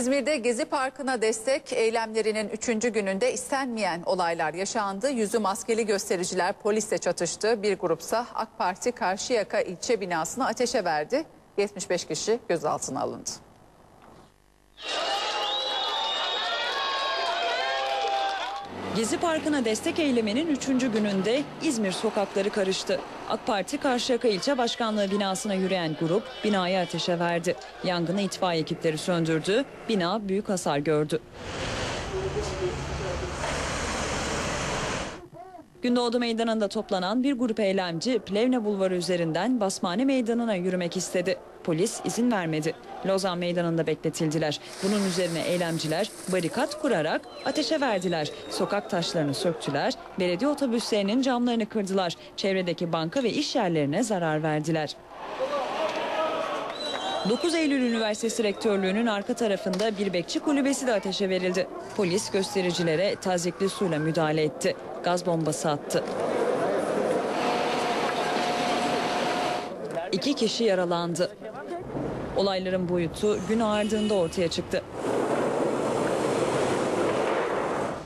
İzmir'de Gezi Parkı'na destek eylemlerinin 3. gününde istenmeyen olaylar yaşandı. Yüzü maskeli göstericiler polisle çatıştı. Bir grupsa AK Parti Karşıyaka ilçe binasını ateşe verdi. 75 kişi gözaltına alındı. Gezi Parkı'na destek eyleminin 3. gününde İzmir sokakları karıştı. AK Parti Karşıyaka İlçe Başkanlığı binasına yürüyen grup binayı ateşe verdi. Yangını itfaiye ekipleri söndürdü. Bina büyük hasar gördü. Gündoğdu Meydanı'nda toplanan bir grup eylemci Plevne Bulvarı üzerinden Basmane Meydanı'na yürümek istedi. Polis izin vermedi. Lozan Meydanı'nda bekletildiler. Bunun üzerine eylemciler barikat kurarak ateşe verdiler. Sokak taşlarını söktüler. Belediye otobüslerinin camlarını kırdılar. Çevredeki banka ve iş yerlerine zarar verdiler. 9 Eylül Üniversitesi Rektörlüğü'nün arka tarafında bir bekçi kulübesi de ateşe verildi. Polis göstericilere tazikli suyla müdahale etti. Gaz bombası attı. İki kişi yaralandı. Olayların boyutu gün ağardığında ortaya çıktı.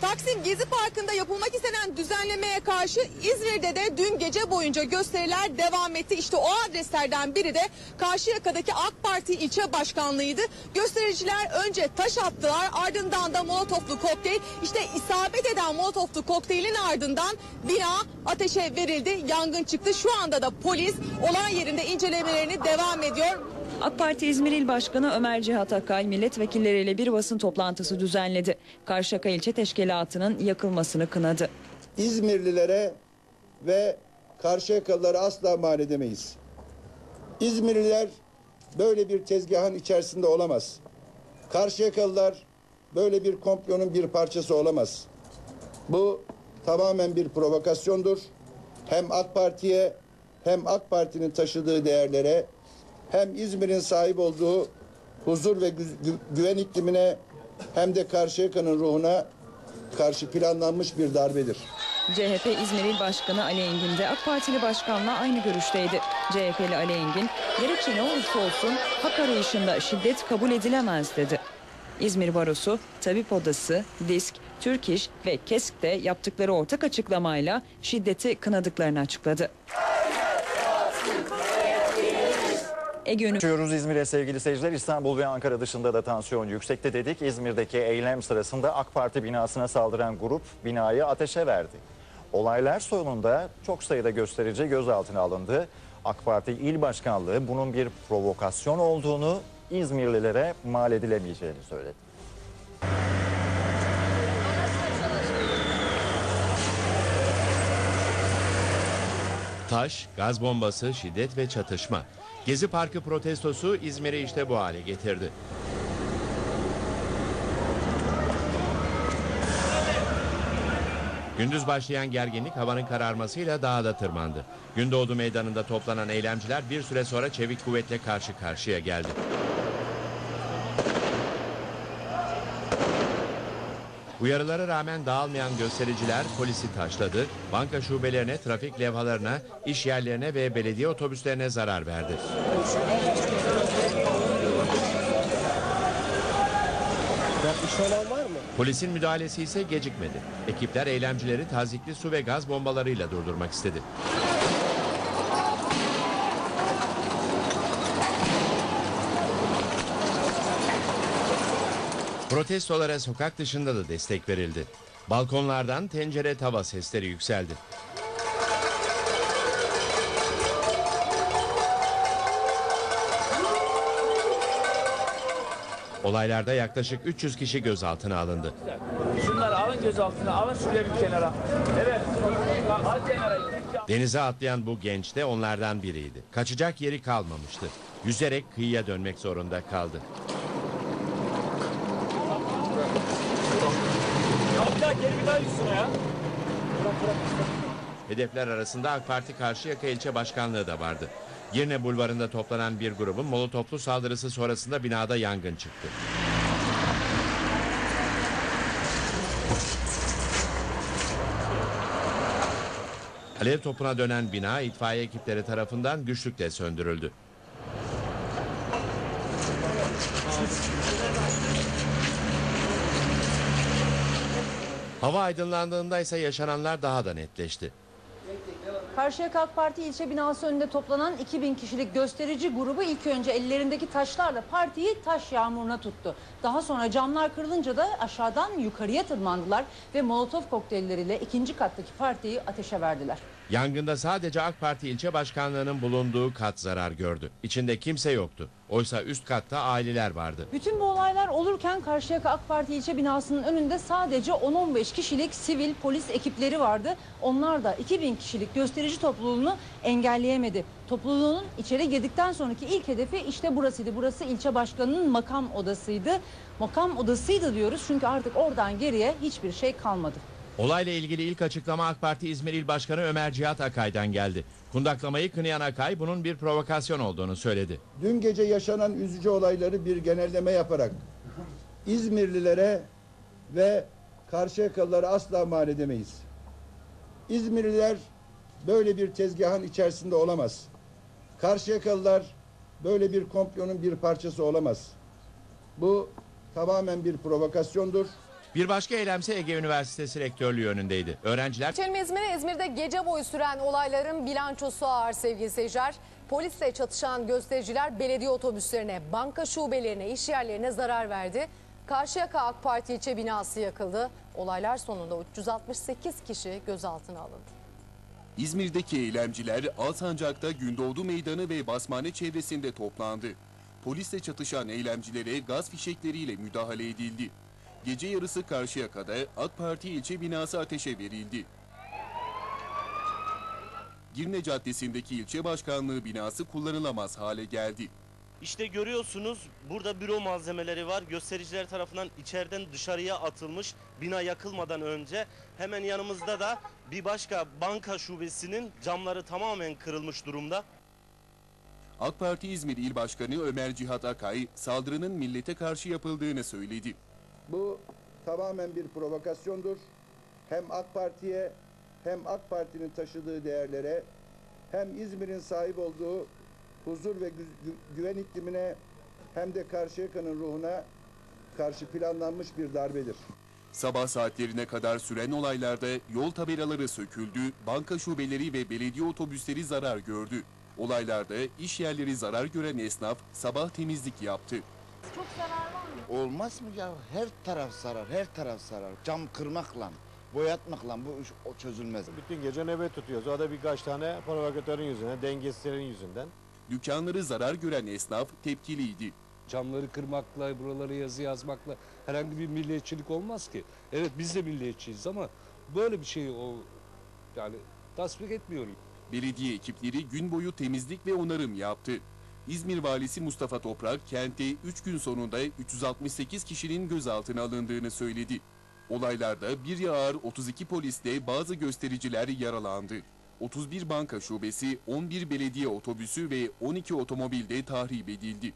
Taksim Gezi Parkı'nda yapılmak istenen düzenlemeye karşı İzmir'de de dün gece boyunca gösteriler devam etti. İşte o adreslerden biri de Karşıyaka'daki AK Parti ilçe başkanlığıydı. Göstericiler önce taş attılar ardından da molotoflu kokteyl. İşte isabet eden molotoflu kokteylin ardından bina ateşe verildi. Yangın çıktı. Şu anda da polis olay yerinde incelemelerini devam ediyor. AK Parti İzmir İl Başkanı Ömer Cihat Akay milletvekilleriyle bir basın toplantısı düzenledi. Karşıyaka ilçe teşkilatının yakılmasını kınadı. İzmirlilere ve Karşıyakalılara asla mal edemeyiz. İzmirliler böyle bir tezgahın içerisinde olamaz. Karşıyakalılar böyle bir komplonun bir parçası olamaz. Bu tamamen bir provokasyondur. Hem AK Parti'ye hem AK Parti'nin taşıdığı değerlere hem İzmir'in sahip olduğu huzur ve gü- gü- güven iklimine hem de Karşıyaka'nın ruhuna karşı planlanmış bir darbedir. CHP İzmir İl Başkanı Ali Engin de AK Partili başkanla aynı görüşteydi. CHP'li Ali Engin, gerekçe ne olursa olsun hak arayışında şiddet kabul edilemez dedi. İzmir Barosu, Tabip Odası, DİSK, Türk İş ve KESK de yaptıkları ortak açıklamayla şiddeti kınadıklarını açıkladı. Ege Geçiyoruz İzmir'e sevgili seyirciler. İstanbul ve Ankara dışında da tansiyon yüksekte dedik. İzmir'deki eylem sırasında AK Parti binasına saldıran grup binayı ateşe verdi. Olaylar sonunda çok sayıda gösterici gözaltına alındı. AK Parti İl Başkanlığı bunun bir provokasyon olduğunu İzmirlilere mal edilemeyeceğini söyledi. Taş, gaz bombası, şiddet ve çatışma. Gezi Parkı protestosu İzmir'i işte bu hale getirdi. Gündüz başlayan gerginlik havanın kararmasıyla daha da tırmandı. Gündoğdu meydanında toplanan eylemciler bir süre sonra çevik kuvvetle karşı karşıya geldi. Uyarılara rağmen dağılmayan göstericiler polisi taşladı, banka şubelerine, trafik levhalarına, iş yerlerine ve belediye otobüslerine zarar verdi. Polisin müdahalesi ise gecikmedi. Ekipler eylemcileri tazikli su ve gaz bombalarıyla durdurmak istedi. Protestolara sokak dışında da destek verildi. Balkonlardan tencere tava sesleri yükseldi. Olaylarda yaklaşık 300 kişi gözaltına alındı. Şunları alın gözaltına, alın şuraya bir kenara. Evet, al kenara. Denize atlayan bu genç de onlardan biriydi. Kaçacak yeri kalmamıştı. Yüzerek kıyıya dönmek zorunda kaldı. Ya bir daha geri bir Hedefler arasında AK Parti Karşıyaka ilçe başkanlığı da vardı. Girne bulvarında toplanan bir grubun molotoflu saldırısı sonrasında binada yangın çıktı. Alev topuna dönen bina itfaiye ekipleri tarafından güçlükle söndürüldü. Hava aydınlandığında ise yaşananlar daha da netleşti. Karşıyaka AK Parti ilçe binası önünde toplanan 2000 kişilik gösterici grubu ilk önce ellerindeki taşlarla partiyi taş yağmuruna tuttu. Daha sonra camlar kırılınca da aşağıdan yukarıya tırmandılar ve molotof kokteylleriyle ikinci kattaki partiyi ateşe verdiler. Yangında sadece AK Parti ilçe başkanlığının bulunduğu kat zarar gördü. İçinde kimse yoktu. Oysa üst katta aileler vardı. Bütün bu olaylar olurken Karşıyaka AK Parti ilçe binasının önünde sadece 10-15 kişilik sivil polis ekipleri vardı. Onlar da 2000 kişilik gösterici topluluğunu engelleyemedi. Topluluğun içeri girdikten sonraki ilk hedefi işte burasıydı. Burası ilçe başkanının makam odasıydı. Makam odasıydı diyoruz çünkü artık oradan geriye hiçbir şey kalmadı. Olayla ilgili ilk açıklama AK Parti İzmir İl Başkanı Ömer Cihat Akay'dan geldi. Kundaklamayı kınayan Akay bunun bir provokasyon olduğunu söyledi. Dün gece yaşanan üzücü olayları bir genelleme yaparak İzmirlilere ve Karşıyakalılara asla mal edemeyiz. İzmirliler böyle bir tezgahın içerisinde olamaz. Karşıyakalılar böyle bir komplonun bir parçası olamaz. Bu tamamen bir provokasyondur. Bir başka eylemse Ege Üniversitesi Rektörlüğü önündeydi. Öğrenciler Geçelim İzmir'e. İzmir'de gece boyu süren olayların bilançosu ağır sevgili seyirciler. Polisle çatışan göstericiler belediye otobüslerine, banka şubelerine, iş yerlerine zarar verdi. Karşıyaka AK Parti ilçe binası yakıldı. Olaylar sonunda 368 kişi gözaltına alındı. İzmir'deki eylemciler Alsancak'ta Gündoğdu Meydanı ve Basmane çevresinde toplandı. Polisle çatışan eylemcilere gaz fişekleriyle müdahale edildi. Gece yarısı Karşıyaka'da AK Parti ilçe binası ateşe verildi. Girne Caddesi'ndeki ilçe başkanlığı binası kullanılamaz hale geldi. İşte görüyorsunuz burada büro malzemeleri var. Göstericiler tarafından içeriden dışarıya atılmış bina yakılmadan önce. Hemen yanımızda da bir başka banka şubesinin camları tamamen kırılmış durumda. AK Parti İzmir İl Başkanı Ömer Cihat Akay saldırının millete karşı yapıldığını söyledi. Bu tamamen bir provokasyondur. Hem AK Parti'ye hem AK Parti'nin taşıdığı değerlere hem İzmir'in sahip olduğu huzur ve gü- gü- güven iklimine hem de Karşıyaka'nın ruhuna karşı planlanmış bir darbedir. Sabah saatlerine kadar süren olaylarda yol tabelaları söküldü, banka şubeleri ve belediye otobüsleri zarar gördü. Olaylarda iş yerleri zarar gören esnaf sabah temizlik yaptı. Olmaz mı ya? Her taraf zarar, her taraf zarar. Cam kırmakla, boyatmakla bu iş o çözülmez. Bütün gece nöbet tutuyoruz. O da birkaç tane provokatörün yüzünden, dengesizlerin yüzünden. Dükkanları zarar gören esnaf tepkiliydi. Camları kırmakla, buraları yazı yazmakla herhangi bir milliyetçilik olmaz ki. Evet biz de milliyetçiyiz ama böyle bir şey o yani tasvip etmiyorum. Belediye ekipleri gün boyu temizlik ve onarım yaptı. İzmir Valisi Mustafa Toprak kente 3 gün sonunda 368 kişinin gözaltına alındığını söyledi. Olaylarda bir ağır 32 polisle bazı göstericiler yaralandı. 31 banka şubesi, 11 belediye otobüsü ve 12 otomobilde tahrip edildi.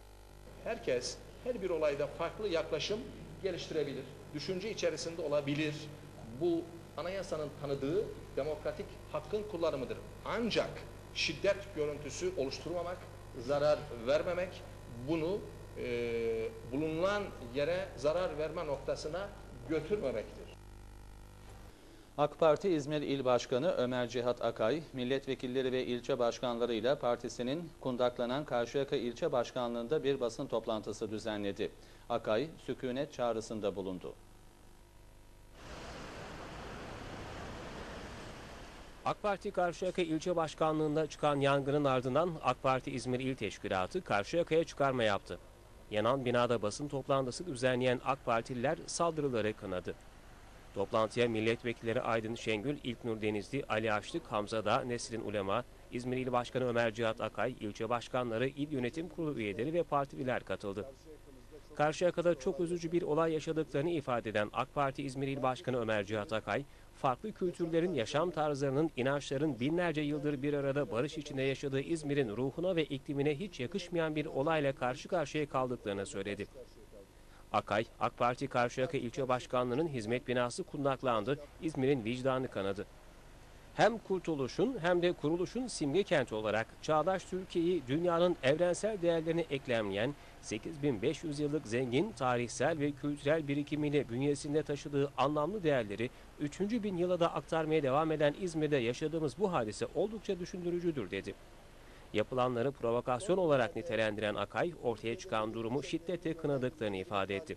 Herkes her bir olayda farklı yaklaşım geliştirebilir. Düşünce içerisinde olabilir. Bu anayasanın tanıdığı demokratik hakkın kullanımıdır. Ancak şiddet görüntüsü oluşturmamak, zarar vermemek, bunu e, bulunan yere zarar verme noktasına götürmemektir. AK Parti İzmir İl Başkanı Ömer Cihat Akay, milletvekilleri ve ilçe başkanlarıyla partisinin kundaklanan Karşıyaka ilçe başkanlığında bir basın toplantısı düzenledi. Akay, sükunet çağrısında bulundu. AK Parti Karşıyaka İlçe Başkanlığı'nda çıkan yangının ardından AK Parti İzmir İl Teşkilatı Karşıyaka'ya çıkarma yaptı. Yanan binada basın toplantısı düzenleyen AK Partililer saldırıları kınadı. Toplantıya milletvekilleri Aydın Şengül, İlknur Denizli, Ali Açlık, Hamza Dağ, Nesrin Ulema, İzmir İl Başkanı Ömer Cihat Akay, ilçe başkanları, il yönetim kurulu üyeleri ve partililer katıldı. Karşıyaka'da çok üzücü bir olay yaşadıklarını ifade eden AK Parti İzmir İl Başkanı Ömer Cihat Akay, farklı kültürlerin, yaşam tarzlarının, inançların binlerce yıldır bir arada barış içinde yaşadığı İzmir'in ruhuna ve iklimine hiç yakışmayan bir olayla karşı karşıya kaldıklarını söyledi. Akay, AK Parti Karşıyaka İlçe Başkanlığı'nın hizmet binası kundaklandı, İzmir'in vicdanı kanadı. hem kurtuluşun hem de kuruluşun simge kenti olarak çağdaş Türkiye'yi dünyanın evrensel değerlerini eklemleyen 8500 yıllık zengin tarihsel ve kültürel birikimiyle bünyesinde taşıdığı anlamlı değerleri 3. bin yıla da aktarmaya devam eden İzmir'de yaşadığımız bu hadise oldukça düşündürücüdür dedi. Yapılanları provokasyon olarak nitelendiren Akay ortaya çıkan durumu şiddetle kınadıklarını ifade etti.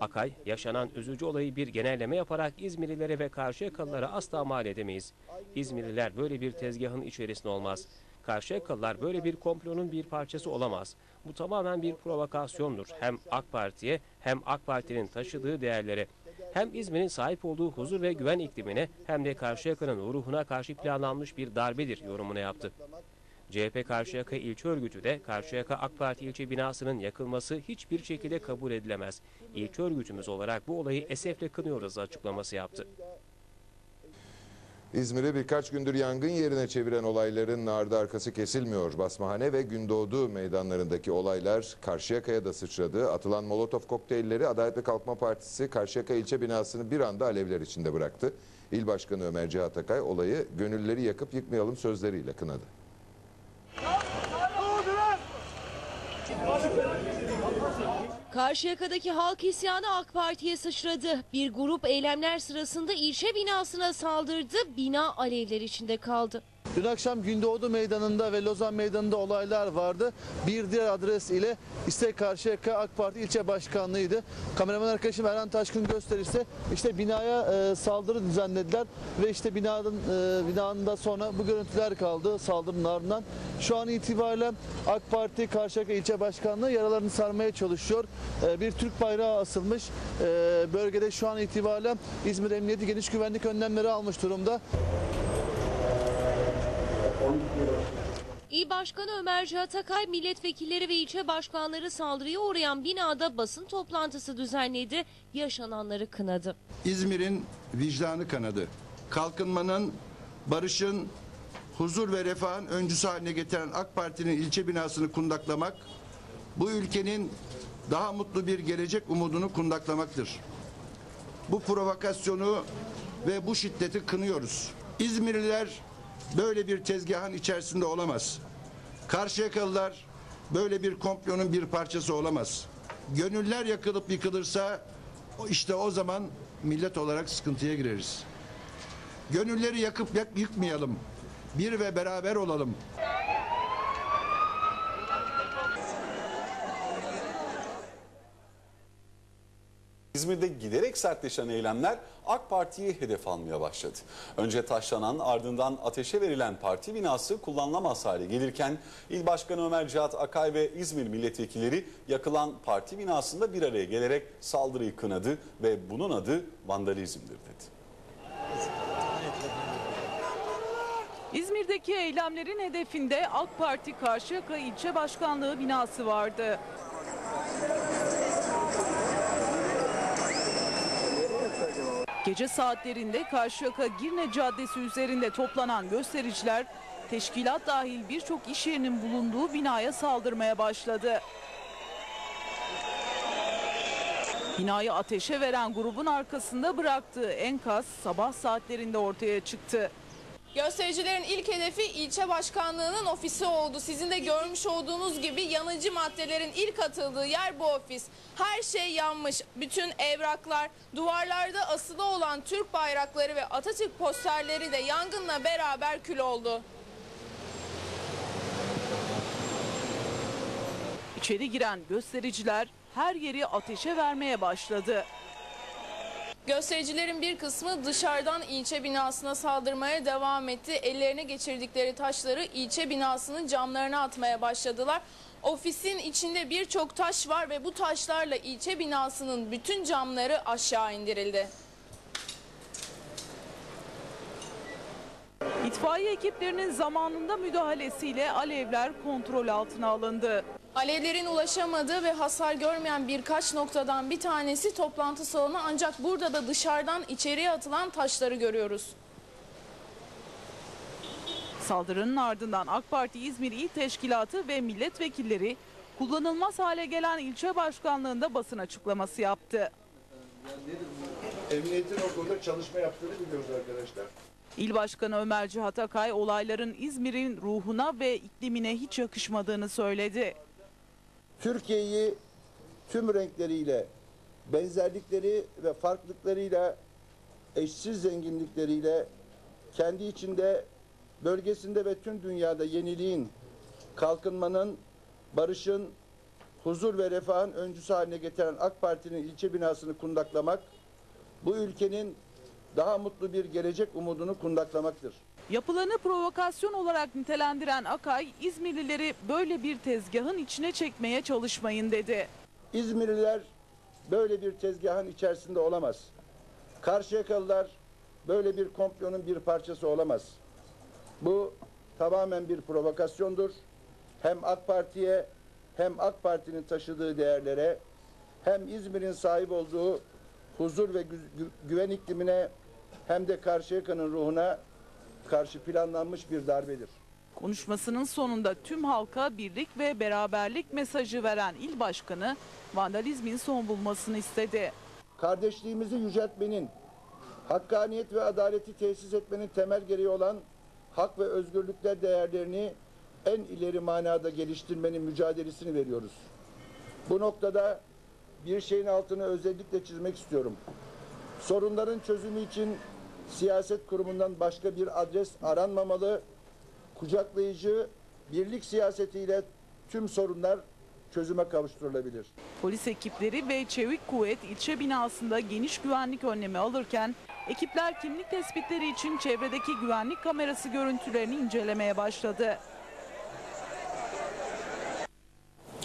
Akay, yaşanan üzücü olayı bir genelleme yaparak İzmirlilere ve Karşıyakalılara asla mal edemeyiz. İzmirliler böyle bir tezgahın içerisinde olmaz. Karşıyakalılar böyle bir komplonun bir parçası olamaz. Bu tamamen bir provokasyondur. Hem AK Parti'ye hem AK Parti'nin taşıdığı değerlere. Hem İzmir'in sahip olduğu huzur ve güven iklimine hem de Karşıyaka'nın ruhuna karşı planlanmış bir darbedir yorumunu yaptı. CHP Karşıyaka İlçe Örgütü de Karşıyaka AK Parti ilçe binasının yakılması hiçbir şekilde kabul edilemez. İlçe örgütümüz olarak bu olayı esefle kınıyoruz açıklaması yaptı. İzmir'i birkaç gündür yangın yerine çeviren olayların ardı arkası kesilmiyor. Basmahane ve Gündoğdu meydanlarındaki olaylar Karşıyaka'ya da sıçradı. Atılan molotof kokteylleri Adalet ve Kalkınma Partisi Karşıyaka ilçe binasını bir anda alevler içinde bıraktı. İl Başkanı Ömer Cihat Akay olayı gönülleri yakıp yıkmayalım sözleriyle kınadı. Karşıyaka'daki halk isyanı AK Parti'ye sıçradı. Bir grup eylemler sırasında ilçe binasına saldırdı, bina alevler içinde kaldı. Dün akşam Gündoğdu Meydanı'nda ve Lozan Meydanı'nda olaylar vardı. Bir diğer adres ile İstek Karşıyaka AK Parti ilçe başkanlığıydı. Kameraman arkadaşım Erhan Taşkın gösterirse işte binaya e, saldırı düzenlediler ve işte binanın e, binanın da sonra bu görüntüler kaldı saldırının ardından. Şu an itibariyle AK Parti Karşıyaka ilçe başkanlığı yaralarını sarmaya çalışıyor. E, bir Türk bayrağı asılmış. E, bölgede şu an itibariyle İzmir Emniyeti geniş güvenlik önlemleri almış durumda. İl Başkanı Ömer Cihat Akay milletvekilleri ve ilçe başkanları saldırıya uğrayan binada basın toplantısı düzenledi, yaşananları kınadı. İzmir'in vicdanı kanadı. Kalkınmanın, barışın, huzur ve refahın öncüsü haline getiren AK Parti'nin ilçe binasını kundaklamak, bu ülkenin daha mutlu bir gelecek umudunu kundaklamaktır. Bu provokasyonu ve bu şiddeti kınıyoruz. İzmirliler böyle bir tezgahın içerisinde olamaz. Karşıyakalılar böyle bir komplonun bir parçası olamaz. Gönüller yakılıp yıkılırsa işte o zaman millet olarak sıkıntıya gireriz. Gönülleri yakıp yak yıkmayalım. Bir ve beraber olalım. İzmir'de giderek sertleşen eylemler AK Parti'yi hedef almaya başladı. Önce taşlanan ardından ateşe verilen parti binası kullanılamaz hale gelirken İl Başkanı Ömer Cihat Akay ve İzmir milletvekilleri yakılan parti binasında bir araya gelerek saldırıyı kınadı ve bunun adı vandalizmdir dedi. İzmir'deki eylemlerin hedefinde AK Parti Karşıyaka İlçe Başkanlığı binası vardı. Gece saatlerinde Karşıyaka Girne Caddesi üzerinde toplanan göstericiler teşkilat dahil birçok iş yerinin bulunduğu binaya saldırmaya başladı. Binayı ateşe veren grubun arkasında bıraktığı enkaz sabah saatlerinde ortaya çıktı. Göstericilerin ilk hedefi ilçe başkanlığının ofisi oldu. Sizin de görmüş olduğunuz gibi yanıcı maddelerin ilk atıldığı yer bu ofis. Her şey yanmış. Bütün evraklar, duvarlarda asılı olan Türk bayrakları ve Atatürk posterleri de yangınla beraber kül oldu. İçeri giren göstericiler her yeri ateşe vermeye başladı. Göstericilerin bir kısmı dışarıdan ilçe binasına saldırmaya devam etti. Ellerine geçirdikleri taşları ilçe binasının camlarına atmaya başladılar. Ofisin içinde birçok taş var ve bu taşlarla ilçe binasının bütün camları aşağı indirildi. İtfaiye ekiplerinin zamanında müdahalesiyle alevler kontrol altına alındı. Alevlerin ulaşamadığı ve hasar görmeyen birkaç noktadan bir tanesi toplantı salonu ancak burada da dışarıdan içeriye atılan taşları görüyoruz. Saldırının ardından AK Parti İzmir İl Teşkilatı ve milletvekilleri kullanılmaz hale gelen ilçe başkanlığında basın açıklaması yaptı. Emniyetin o konuda çalışma yaptığını biliyoruz arkadaşlar. İl Başkanı Ömer Cihat Akay olayların İzmir'in ruhuna ve iklimine hiç yakışmadığını söyledi. Türkiye'yi tüm renkleriyle, benzerlikleri ve farklılıklarıyla, eşsiz zenginlikleriyle kendi içinde, bölgesinde ve tüm dünyada yeniliğin, kalkınmanın, barışın, huzur ve refahın öncüsü haline getiren AK Parti'nin ilçe binasını kundaklamak, bu ülkenin daha mutlu bir gelecek umudunu kundaklamaktır. Yapılanı provokasyon olarak nitelendiren Akay, İzmirlileri böyle bir tezgahın içine çekmeye çalışmayın dedi. İzmirliler böyle bir tezgahın içerisinde olamaz. Karşıyakalılar böyle bir komplonun bir parçası olamaz. Bu tamamen bir provokasyondur. Hem AK Parti'ye hem AK Parti'nin taşıdığı değerlere hem İzmir'in sahip olduğu huzur ve gü- gü- güven iklimine hem de Karşıyaka'nın ruhuna karşı planlanmış bir darbedir. Konuşmasının sonunda tüm halka birlik ve beraberlik mesajı veren il başkanı vandalizmin son bulmasını istedi. kardeşliğimizi yüceltmenin, hakkaniyet ve adaleti tesis etmenin temel gereği olan hak ve özgürlükler değerlerini en ileri manada geliştirmenin mücadelesini veriyoruz. Bu noktada bir şeyin altını özellikle çizmek istiyorum. Sorunların çözümü için siyaset kurumundan başka bir adres aranmamalı, kucaklayıcı birlik siyasetiyle tüm sorunlar çözüme kavuşturulabilir. Polis ekipleri ve Çevik Kuvvet ilçe binasında geniş güvenlik önlemi alırken ekipler kimlik tespitleri için çevredeki güvenlik kamerası görüntülerini incelemeye başladı.